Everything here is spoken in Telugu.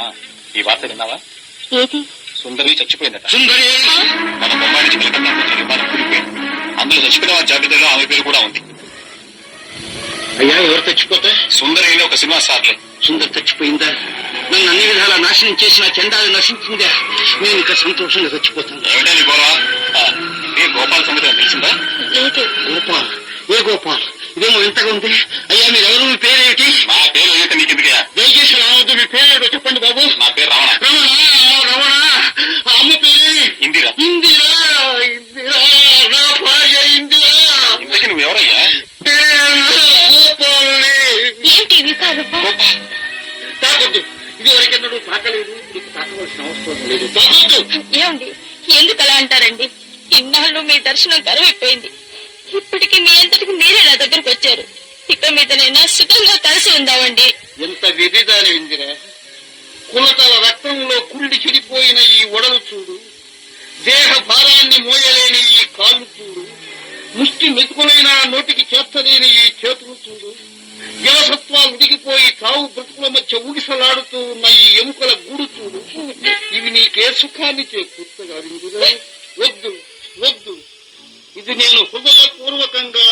ఆ, ఈ వార్త విన్నావా? ఏది? సుందరి చచ్చిపోయిందట. సుందరి! మన బొమ్మాయి నుంచి కలకత్తా వచ్చే విమానం కూలిపోయింది. అందులో చచ్చిపోయిన వారి జాబితాలో ఆమె పేరు కూడా ఉంది. అయ్యా ఎవరు చచ్చిపోతే? సుందరి అనే ఒక సినిమా స్టార్లే. సుందరి చచ్చిపోయిందా? నన్ను అన్ని విధాలా నాశనం చేసిన చందాలు నశించిందా? నేను ఇంకా సంతోషంగా చచ్చిపోతాను. ఆ, ఏ గోపాల్ సంగతి తెలిసిందా? గోపాల్ ఏ గోపాల్? ఇదేమో ఎంతగా ఉంది? అయ్యా మీరెవరు? మీ పేరేమిటి నా పేరు అయితే నీకు ఎందుకయ్యా దయచేసి రావద్దు మీ పేరేమిటో చెప్పండి బాబు నా పేరు రమణ రమణ రమణ ఆ అమ్మ పేరు ఇందిరా ఇందిరా ఇందిరా నా భార్య ఇందిరా ఇంతకీ నువ్వు ఎవరయ్యా గోపాల్ని ఏంటి వికారపు ఇది వరకెన్నడూ తాకలేదు నీకు తాకవలసిన అవసరం లేదు. తాకొద్దు ఏమండి ఎందుకు అలా అంటారండి? ఇన్నాళ్ళు మీ దర్శనం కరువైపోయింది. ఇప్పటికి మీ అంతటికి మీరే నా దగ్గరకు వచ్చారు. ఇక మీదనైనా సుఖంగా కలిసి ఉందామండి. ఎంత ఇందిరా. కులతల రక్తంలో కుళ్ళి చెడిపోయిన ఈ ఒడలు చూడు. దేహ భారాన్ని మోయలేని ఈ కాళ్ళు చూడు. ముష్టి మెతుకులైన నోటికి చేర్చలేని ఈ చేతులు చూడు. బ్రతుకుల మధ్య ఊగిసలాడుతూ ఉన్న ఈ ఎముకల గూడు చూడు. ఇవి నీకే సుఖాన్ని చేకూర్చగా వద్దు వద్దు. ఇది నేను హృదయపూర్వకంగా